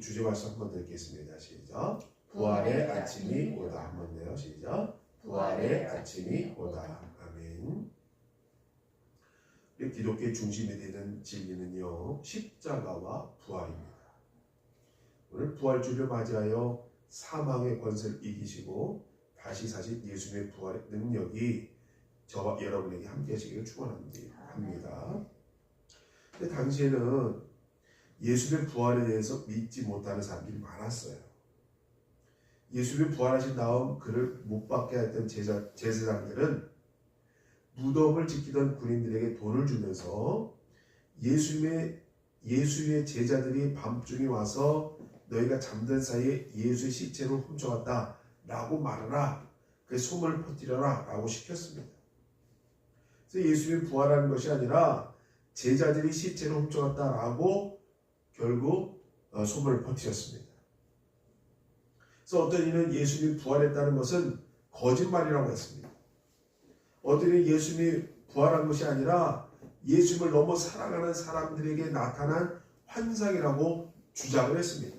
주제 말씀 한번 듣겠습니다. 시작. 부활의 아침이 오다 한번 더요. 시작. 부활의 아침이 오다. 아멘. 기독교의 중심이 되는 진리는요. 십자가와 부활입니다. 오늘 부활주를 맞이하여 사망의 권세를 이기시고 다시 사신 예수님의 부활의 능력이 저와 여러분에게 함께 하시기를 축원합니다. 근데 당시에는 예수님의 부활에 대해서 믿지 못하는 사람들이 많았어요. 예수님이 부활하신 다음 그를 못 박게 했던 제자, 제사장들은 무덤을 지키던 군인들에게 돈을 주면서 예수님의 예수의 제자들이 밤중에 와서 너희가 잠든 사이에 예수의 시체를 훔쳐왔다 라고 말하라 그 소문을 퍼뜨려라 라고 시켰습니다. 그래서 예수님이 부활하는 것이 아니라 제자들이 시체를 훔쳐왔다 라고 결국 어, 소문을 퍼뜨렸습니다. 그래서 어떤 이는 예수님이 부활했다는 것은 거짓말이라고 했습니다. 어떤 이는 예수님이 부활한 것이 아니라 예수님을 너무 사랑하는 사람들에게 나타난 환상이라고 주장을 했습니다.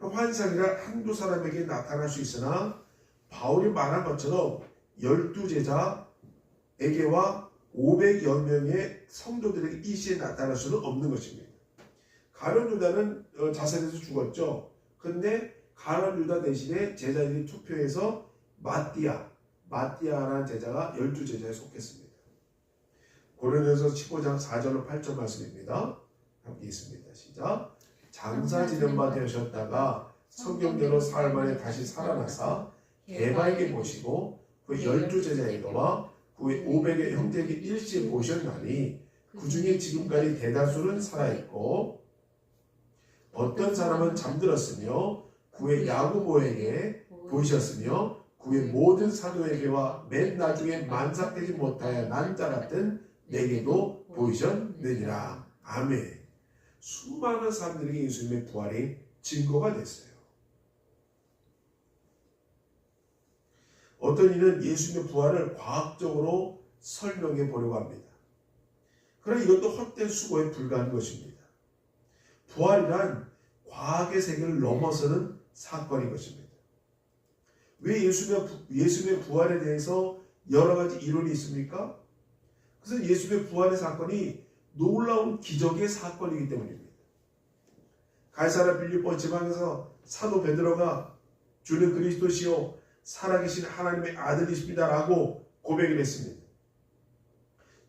환상이란 한두 사람에게 나타날 수 있으나 바울이 말한 것처럼 열두 제자에게와 500여 명의 성도들에게 이 시에 나타날 수는 없는 것입니다. 가룟 유다는 어, 자살해서 죽었죠. 근데 가룟 유다 대신에 제자들이 투표해서 마띠아, 마띠아라는 제자가 열두 제자에 속했습니다. 고린도서 15장 4절로 8절 말씀입니다. 함께 있습니다. 시작. 장사 지는 바 되셨다가 성경대로 사흘 만에 다시 살아나사 개바에게 모시고 그 열두 제자에게와 그 500의 형제에게 일시에 모셨나니 그 중에 지금까지 대다수는 살아있고 어떤 사람은 잠들었으며 그의 야구보에게 보이셨으며 그의 모든 사도에게와 맨 나중에 만삭되지 못하여 난자 같은 내게도 보이셨느니라. 아멘. 수많은 사람들에게 예수님의 부활이 증거가 됐어요. 어떤 이는 예수님의 부활을 과학적으로 설명해 보려고 합니다. 그러나 이것도 헛된 수고에 불과한 것입니다. 부활이란 과학의 세계를 넘어서는 사건인 것입니다. 왜 예수님의, 예수님의 부활에 대해서 여러 가지 이론이 있습니까? 그래서 예수님의 부활의 사건이 놀라운 기적의 사건이기 때문입니다. 갈사라 빌립보 지방에서 사도 베드로가 주는 그리스도시요 살아계신 하나님의 아들이십니다라고 고백을 했습니다.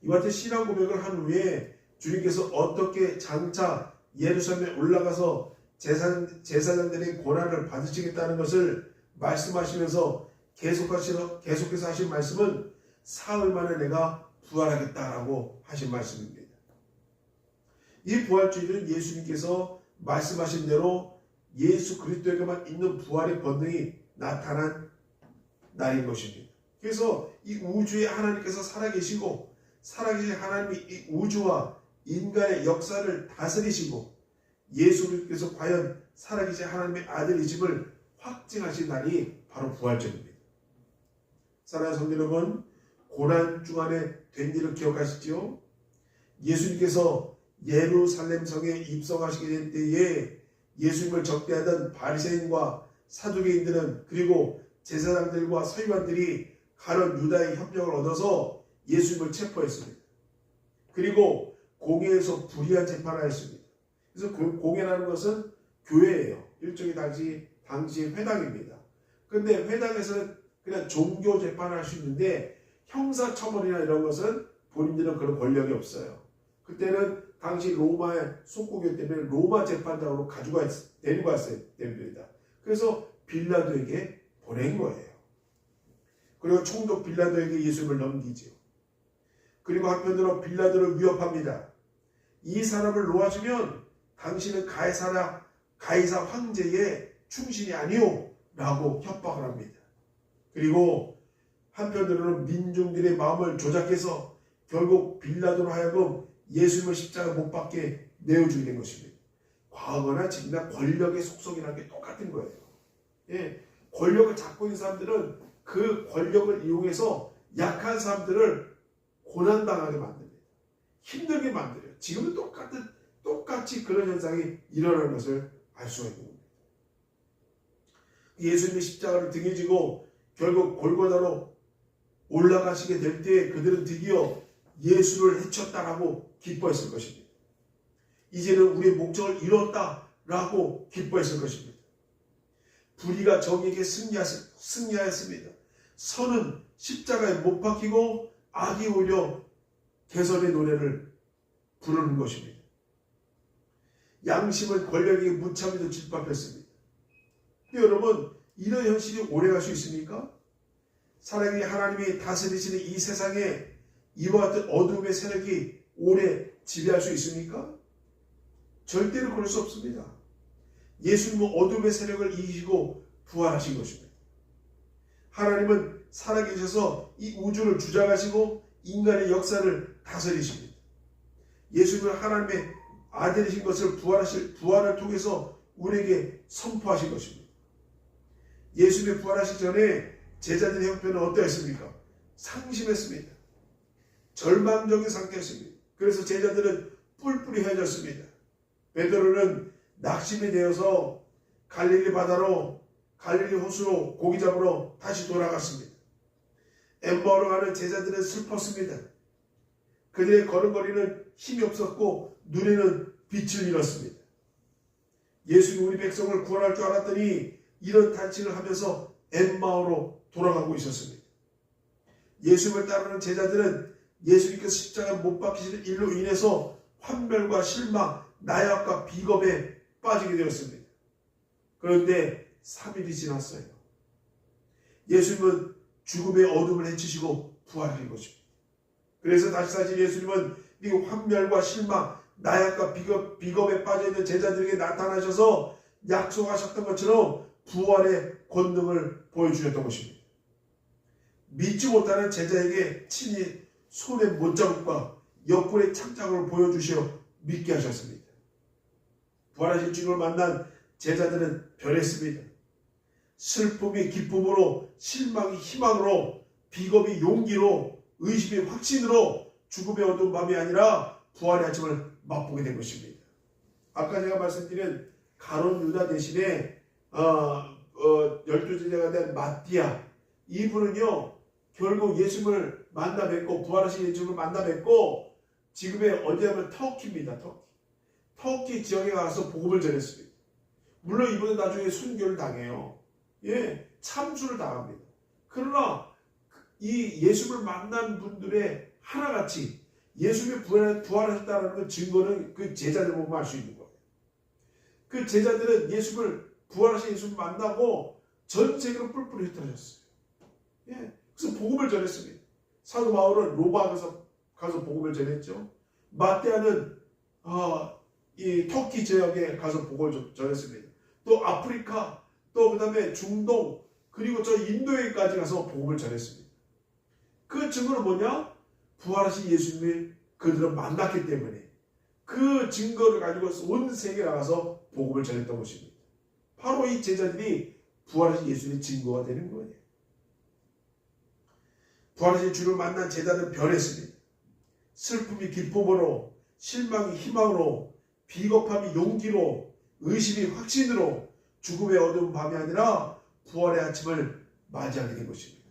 이와 같은 신앙 고백을 한 후에 주님께서 어떻게 장차 예루살렘에 올라가서 제사, 제사장들의 고난을 받으시겠다는 것을 말씀하시면서 계속하시서, 계속해서 하신 말씀은 사흘 만에 내가 부활하겠다라고 하신 말씀입니다. 이 부활주의는 예수님께서 말씀하신 대로 예수 그리스도에게만 있는 부활의 본능이 나타난 날인 것입니다. 그래서 이 우주에 하나님께서 살아계시고 살아계신 하나님이 이 우주와 인간의 역사를 다스리시고 예수 그리스도께서 과연 살아계신 하나님의 아들이심을 확증하신 날이 바로 부활절입니다. 사랑하는 성도 여러분, 고난 중간에 된 일을 기억하시지요? 예수님께서 예루살렘 성에 입성하시게 된 때에 예수님을 적대하던 바리새인과 사두개인들은 그리고 제사장들과 서기관들이 가론 유다의 협력을 얻어서 예수님을 체포했습니다. 그리고 공회에서 불의한 재판을 했습니다. 그래서 그 공회라는 것은 교회예요. 일종의 당시 당시의 회당입니다. 근데 회당에서는 그냥 종교 재판을 할 수 있는데 형사 처벌이나 이런 것은 본인들은 그런 권력이 없어요. 그때는 당시 로마의 속국이기 때문에 로마 재판장으로 왔, 데리고 왔어야 됩니다. 그래서 빌라도에게 보낸 거예요. 그리고 총독 빌라도에게 예수님을 넘기죠. 그리고 한편으로 빌라도를 위협합니다. 이 사람을 놓아주면 당신은 가이사라 가이사 황제의 충신이 아니오 라고 협박을 합니다. 그리고 한편으로는 민중들의 마음을 조작해서 결국 빌라도로 하여금 예수님을 십자가 못 박게 내어주게 된 것입니다. 과거나 지금이나 권력의 속성이라는 게 똑같은 거예요. 예, 권력을 잡고 있는 사람들은 그 권력을 이용해서 약한 사람들을 고난당하게 만듭니다. 힘들게 만들어요. 지금은 똑같은 똑같이 그런 현상이 일어나는 것을 알 수가 있는 겁니다. 예수님이 십자가를 등에 지고 결국 골고다로 올라가시게 될때 그들은 드디어 예수를 해쳤다라고 기뻐했을 것입니다. 이제는 우리의 목적을 이뤘다라고 기뻐했을 것입니다. 불의가 정에게 승리하였습니다. 선은 십자가에 못 박히고 악이 오려 개선의 노래를 부르는 것입니다. 양심은 권력에게 무참히도 짓밟혔습니다. 여러분 이런 현실이 오래갈 수 있습니까? 사랑이 하나님이 다스리시는 이 세상에 이와 같은 어둠의 세력이 오래 지배할 수 있습니까? 절대로 그럴 수 없습니다. 예수님은 어둠의 세력을 이기시고 부활하신 것입니다. 하나님은 살아계셔서 이 우주를 주장하시고 인간의 역사를 다스리십니다. 예수님은 하나님의 아들이신 것을 부활하실 부활을 통해서 우리에게 선포하신 것입니다. 예수님이 부활하시기 전에 제자들의 형편은 어떠했습니까? 상심했습니다. 절망적인 상태였습니다. 그래서 제자들은 뿔뿔이 헤어졌습니다. 베드로는 낙심이 되어서 갈릴리 바다로 갈릴리 호수로 고기 잡으러 다시 돌아갔습니다. 엠버로 가는 제자들은 슬펐습니다. 그들의 걸음걸이는 힘이 없었고 눈에는 빛을 잃었습니다. 예수님이 우리 백성을 구원할 줄 알았더니 이런 단식을 하면서 엠마오로 돌아가고 있었습니다. 예수님을 따르는 제자들은 예수님께서 십자가에 못 박히시는 일로 인해서 환멸과 실망, 나약과 비겁에 빠지게 되었습니다. 그런데 3일이 지났어요. 예수님은 죽음의 어둠을 해치시고 부활하신 것입니다. 그래서 다시 사실 예수님은 이 환멸과 실망, 나약과 비겁, 비겁에 빠져있는 제자들에게 나타나셔서 약속하셨던 것처럼 부활의 권능을 보여주셨던 것입니다. 믿지 못하는 제자에게 친히 손의 못자국과 옆구리의 창자국을 보여주시어 믿게 하셨습니다. 부활하신 주님을 만난 제자들은 변했습니다. 슬픔이 기쁨으로, 실망이 희망으로, 비겁이 용기로, 의심이 확신으로 죽음의 어두운 밤이 아니라 부활의 아침을 맛보게 된 것입니다. 아까 제가 말씀드린 가론 유다 대신에 어, 어, 열두 제자가 된 마띠아 이분은요 결국 예수님을 만나 뵙고 부활하신 예수님을 만나 뵙고 지금의 어디하면 터키입니다. 터키. 터키 지역에 가서 복음을 전했습니다. 물론 이분은 나중에 순교를 당해요. 예, 참수를 당합니다. 그러나 이 예수를 만난 분들의 하나같이 예수님이 부활하셨다는 그 증거는 그 제자들 보면 알 수 있는 거예요. 그 제자들은 예수를 부활하신 예수를 만나고 전 세계로 뿔뿔이 흩어졌어요. 예, 그래서 복음을 전했습니다. 사도 바울은 로마 가서 가서 복음을 전했죠. 마테아는 어, 이 터키 지역에 가서 복음을 전했습니다. 또 아프리카, 또 그다음에 중동, 그리고 저 인도에까지 가서 복음을 전했습니다. 그 증거는 뭐냐? 부활하신 예수님을 그들은 만났기 때문에 그 증거를 가지고 온 세계 나가서 복음을 전했던 것입니다. 바로 이 제자들이 부활하신 예수님의 증거가 되는 거예요. 부활하신 주를 만난 제자들은 변했습니다. 슬픔이 기쁨으로, 실망이 희망으로, 비겁함이 용기로, 의심이 확신으로 죽음의 어두운 밤이 아니라 부활의 아침을 맞이하게 된 것입니다.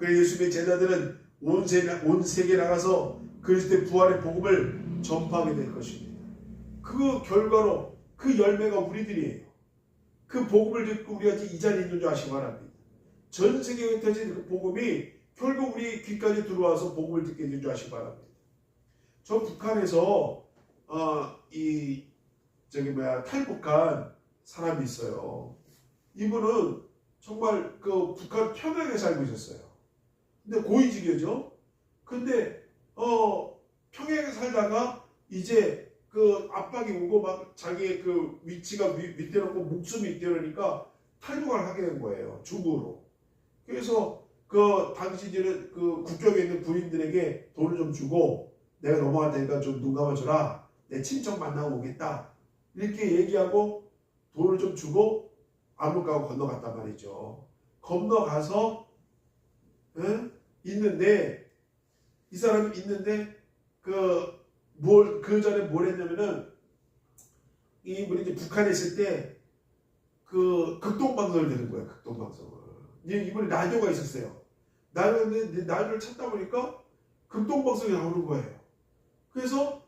그래서 예수님의 제자들은 온 세계, 온 세계 나가서 그리스도의 부활의 복음을 전파하게 될 것입니다. 그 결과로 그 열매가 우리들이에요. 그 복음을 듣고 우리가 이 자리에 있는 줄 아시기 바랍니다. 전 세계에 흩어진 그 복음이 결국 우리 귀까지 들어와서 복음을 듣게 되는 줄 아시기 바랍니다. 저 북한에서 어, 이 저기 뭐야 탈북한 사람이 있어요. 이분은 정말 그 북한 평양에 살고 있었어요. 근데 고위직이죠. 근데 어 평양에 살다가 이제 그 압박이 오고 막 자기의 그 위치가 위, 위태롭고 목숨이 위태로우니까 탈북을 하게 된 거예요. 중국으로. 그래서 그 당시에는 그 국경에 있는 군인들에게 돈을 좀 주고 내가 넘어갈 테니까 좀 눈 감아줘라. 내 친척 만나고 오겠다. 이렇게 얘기하고 돈을 좀 주고 압록강을 건너갔단 말이죠. 건너가서 에? 있는데 이 사람이 있는데 그 뭘 그 전에 뭘 했냐면은 이 우리 이제 북한에 있을 때 그 극동 방송을 듣는 거예요. 극동 방송을. 이- 이번에 라디오가 있었어요. 라디오인데 라디오를 찾다 보니까 극동 방송이 나오는 거예요. 그래서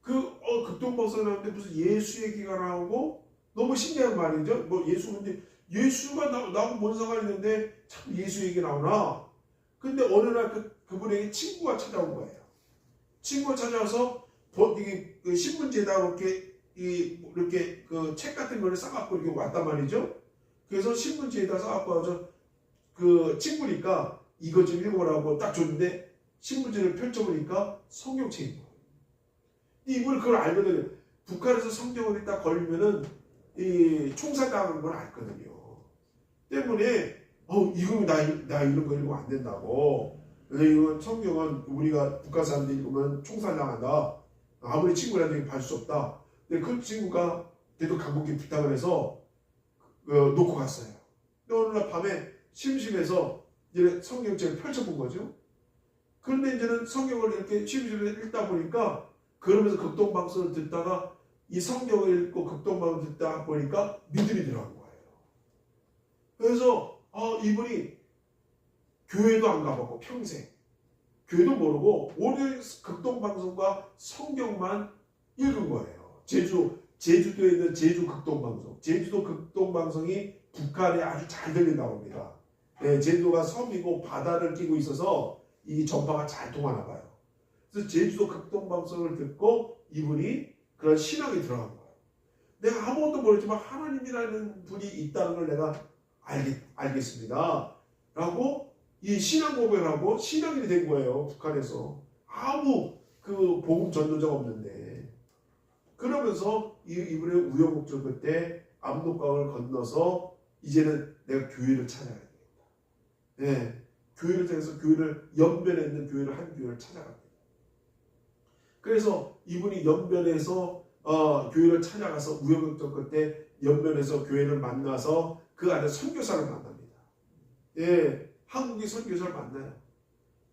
그 어, 극동 방송이 나오는데 무슨 예수 얘기가 나오고 너무 신기한 말이죠. 뭐 예수 근데 예수가 나, 나하고 뭔 상관이 있는데 참 예수 얘기 나오나. 근데 어느 날 그, 그분에게 친구가 찾아온 거예요. 친구가 찾아와서 그 신문지에다 이렇게 이 이렇게 그 책 같은 거를 싸갖고 이렇게 왔단 말이죠. 그래서 신문지에다 싸갖고 와서 그 친구니까 이거 좀 읽어보라고 딱 줬는데 신문지를 펼쳐보니까 성경책인 거예요. 이분은 그걸 알거든요. 북한에서 성경을 딱 걸리면은 이 총살당하는 걸 알거든요. 때문에 어 이거 나, 나 이런 거 읽으면 안 된다고. 이건 성경은 우리가 북한 사람들 읽으면 총살당한다. 아무리 친구라도 봐줄 수 없다. 근데 그 친구가 걔도 강국기 부탁을 해서 어, 놓고 갔어요. 근데 어느 날 밤에 심심해서 이제 성경책을 펼쳐본 거죠. 그런데 이제는 성경을 이렇게 심심해 읽다 보니까 그러면서 극동방송을 듣다가 이 성경을 읽고 극동방송을 듣다 보니까 믿음이 들어간 거예요. 그래서 아, 이분이 교회도 안 가봤고 평생 교회도 모르고 오늘 극동방송과 성경만 읽은 거예요. 제주 제주도에 있는 제주 극동방송, 제주도 극동방송이 북한에 아주 잘 들린다고 합니다. 네, 제주도가 섬이고 바다를 끼고 있어서 이 전파가 잘 통하나 봐요. 그래서 제주도 극동방송을 듣고 이분이 그런 신앙이 들어간 거예요. 내가 아무것도 모르지만 하나님이라는 분이 있다는 걸 내가 알겠, 알겠습니다. 라고 이 신앙 고백을 하고 신앙인이 된 거예요. 북한에서. 아무 그 복음 전도자가 없는데. 그러면서 이, 이분의 우여곡절 끝에 압록강을 건너서 이제는 내가 교회를 찾아야 되겠다. 네. 교회를 통해서 교회를 연변에 있는 교회를 한 교회를 찾아갑니다. 그래서 이분이 연변에서 어, 교회를 찾아가서 우여곡절 끝에 연변에서 교회를 만나서 그 안에 선교사를 만납니다. 예, 한국의 선교사를 만나요.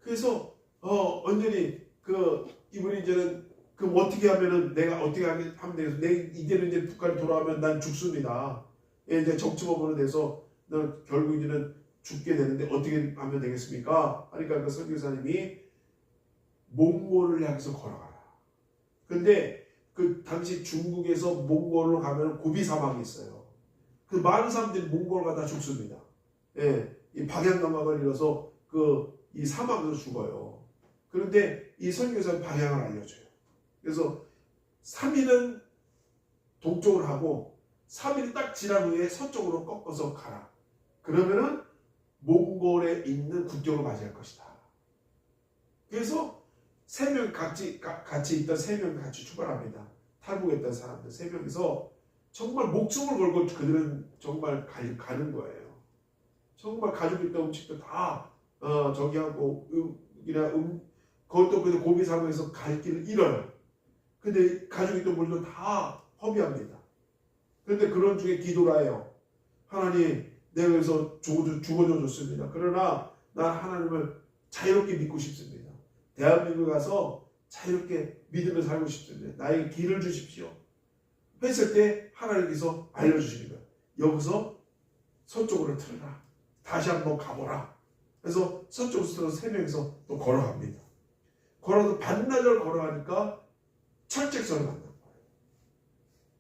그래서 어, 완전히 그 이분이 이제는 그 어떻게 하면은 내가 어떻게 하면 되겠어? 내 이제는 이제 북한에 돌아가면 난 죽습니다. 예, 이제 정치법으로 돼서 너 결국 이제는 죽게 되는데 어떻게 하면 되겠습니까? 하니까 그 선교사님이 몽골을 향해서 걸어가라. 근데 그 당시 중국에서 몽골로 가면 고비 사막이 있어요. 그 많은 사람들이 몽골 가다 죽습니다. 예, 이 방향 감각을 잃어서 그 이 사막에서 죽어요. 그런데 이 선교사 방향을 알려줘요. 그래서 3일은 동쪽으로 하고 3일이 딱 지난 후에 서쪽으로 꺾어서 가라. 그러면은 몽골에 있는 국경을 맞이할 것이다. 그래서 세 명 같이 가- 같이 있던 세 명 같이 출발합니다. 탈북했던 사람들 세 명이서 정말 목숨을 걸고 그들은 정말 가, 가는 거예요. 정말 가지고 있던 음식도 다 어, 저기 하고 음, 그냥 음, 그것도 그 고비 사무에서 갈 길을 잃어요. 근데 가지고 있던 물도 다 허비합니다. 그런데 그런 중에 기도를 해요. 하나님, 내가 여기서 죽어줘, 죽어줘 줬습니다. 그러나 난 하나님을 자유롭게 믿고 싶습니다. 대한민국 가서 자유롭게 믿으며 살고 싶습니다. 나에게 길을 주십시오. 했을 때 하나님께서 알려주시는 거예요. 여기서 서쪽으로 틀어라. 다시 한번 가보라. 그래서 서쪽으로 틀어서 세 명이서 또 걸어갑니다. 걸어서 반나절 걸어가니까 철책선을 만난 거예요.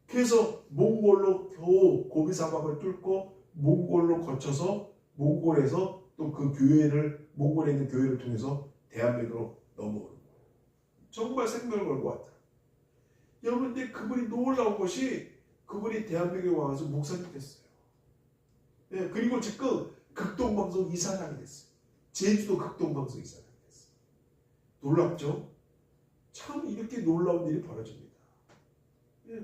그래서 몽골로 겨우 고비 사막을 뚫고 몽골로 거쳐서 몽골에서 또 그 교회를 몽골에 있는 교회를 통해서 대한민국으로 넘어오는 거예요. 정말 생명을 걸고 왔다. 여러분 근데 그분이 놀라운 것이 그분이 대한민국에 와서 목사님 됐어요. 예, 그리고 지금 극동방송 이사장이 됐어요. 제주도 극동방송 이사장이 됐어요. 놀랍죠? 참 이렇게 놀라운 일이 벌어집니다. 예.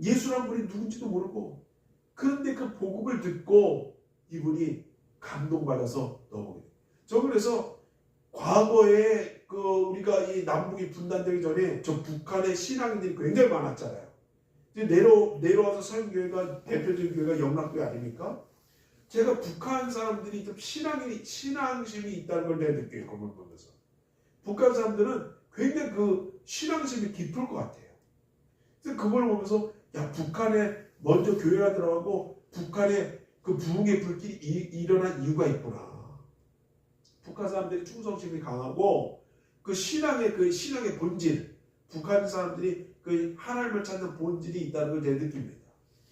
예수란 분이 누군지도 모르고 그런데 그 복음을 듣고 이분이 감동받아서 넘어오게 돼요. 저 그래서 과거에 그 우리가 이 남북이 분단되기 전에 저 북한의 신앙인들이 굉장히 많았잖아요. 내려 내려와서 서영교회가 대표적인 교회가 영락교회 아닙니까? 제가 북한 사람들이 좀 신앙이 신앙심이 있다는 걸 내가 느껴요. 그걸 보면서 북한 사람들은 굉장히 그 신앙심이 깊을 것 같아요. 그래서 그걸 보면서 야 북한에 먼저 교회가 들어가고 북한에 그 부흥의 불길이 이- 일어난 이유가 있구나. 북한 사람들이 충성심이 강하고 그 신앙의 그 신앙의 본질, 북한 사람들이 그 하나님을 찾는 본질이 있다는 걸 제가 느낍니다.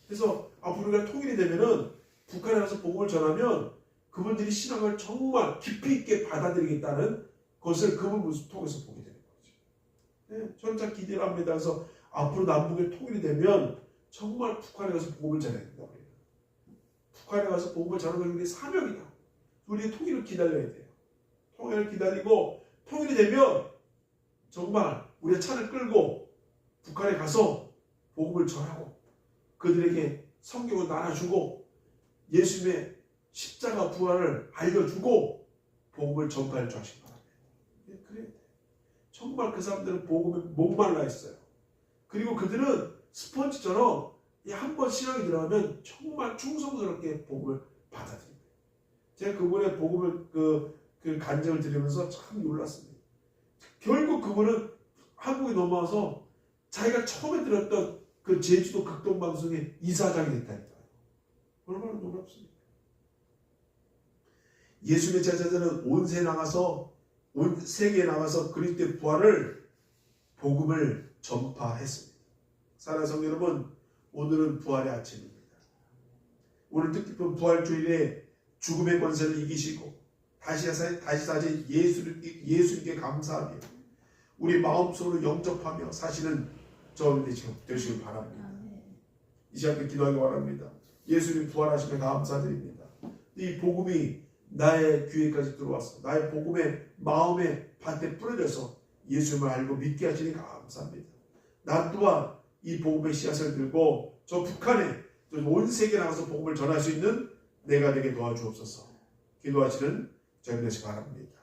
그래서 앞으로 우리가 통일이 되면은 북한에 가서 복음을 전하면 그분들이 신앙을 정말 깊이 있게 받아들이겠다는 것을 그분 모습 통해서 보게 되는 거죠. 네, 저는 참 기대를 합니다. 그래서 앞으로 남북의 통일이 되면 정말 북한에 가서 복음을 전해야 된다. 우리는. 북한에 가서 복음을 전하는 게 사명이다. 우리의 통일을 기다려야 돼요. 통일을 기다리고 통일이 되면 정말 우리의 차를 끌고 북한에 가서 복음을 전하고 그들에게 성경을 나눠주고 예수님의 십자가 부활을 알려주고 복음을 전파할 줄 아시기 바랍니다. 예, 그래야 돼. 정말 그 사람들은 복음에 목말라 있어요. 그리고 그들은 스펀지처럼 한 번 신앙이 들어가면 정말 충성스럽게 복음을 받아들입니다. 제가 그분의 복음을 그, 그 간증을 들으면서 참 놀랐습니다. 결국 그분은 한국에 넘어와서 자기가 처음에 들었던 그 제주도 극동방송의 이사장이 됐다니까요. 얼마나 놀랍습니까? 예수님의 제자들은 온 세에 나가서 온 세계에 나가서 그리스도의 부활을 복음을 전파했습니다. 사랑하는 여러분, 오늘은 부활의 아침입니다. 오늘 뜻깊은 부활 주일에 죽음의 권세를 이기시고 다시 사 다시 사신 예수를 예수님께 감사하며 우리 마음속으로 영접하며 사시는 지금 되시길 바랍니다. 이 시간에 기도하기 바랍니다. 예수님 부활하심에 감사드립니다. 이 복음이 나의 귀에까지 들어와서 나의 복음의 마음의 밭에 뿌려져서 예수님을 알고 믿게 하시니 감사합니다. 나 또한 이 복음의 씨앗을 들고 저 북한에 또온 세계에 나가서 복음을 전할 수 있는 내가 되게 도와주옵소서. 기도하시는 저희 되시 바랍니다.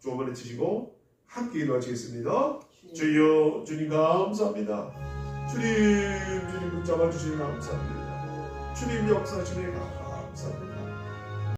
조번에 치시고 함께 기도하시겠습니다. 주여 주님 감사합니다. 주님 주님 붙잡아 주시니 감사합니다. 주님 역사 주님 감사합니다.